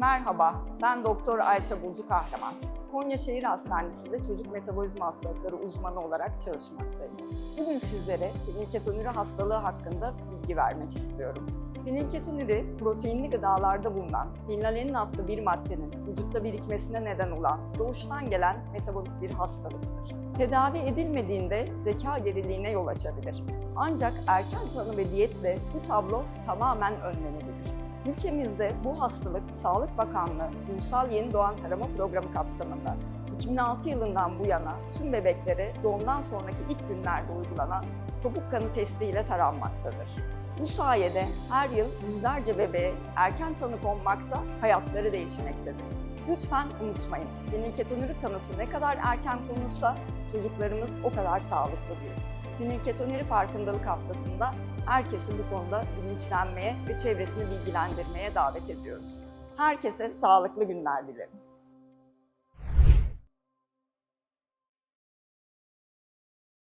Merhaba, ben Doktor Ayça Burcu Kahraman. Konya Şehir Hastanesi'nde çocuk metabolizma hastalıkları uzmanı olarak çalışmaktayım. Bugün sizlere fenilketonuri hastalığı hakkında bilgi vermek istiyorum. Fenilketonuri, proteinli gıdalarda bulunan fenilalanin adlı bir maddenin vücutta birikmesine neden olan doğuştan gelen metabolik bir hastalıktır. Tedavi edilmediğinde zeka geriliğine yol açabilir. Ancak erken tanı ve diyetle bu tablo tamamen önlenebilir. Ülkemizde bu hastalık Sağlık Bakanlığı Ulusal Yeni Doğan Tarama Programı kapsamında 2006 yılından bu yana tüm bebeklere doğumdan sonraki ilk günlerde uygulanan topuk kanı testiyle taranmaktadır. Bu sayede her yıl yüzlerce bebeğe erken tanı konmakta, hayatları değişmektedir. Lütfen unutmayın, fenilketonuri tanısı ne kadar erken konursa çocuklarımız o kadar sağlıklı büyür. Fenilketonuri farkındalık haftasında herkesi bu konuda bilinçlenmeye ve çevresini bilgilendirmeye davet ediyoruz. Herkese sağlıklı günler dilerim.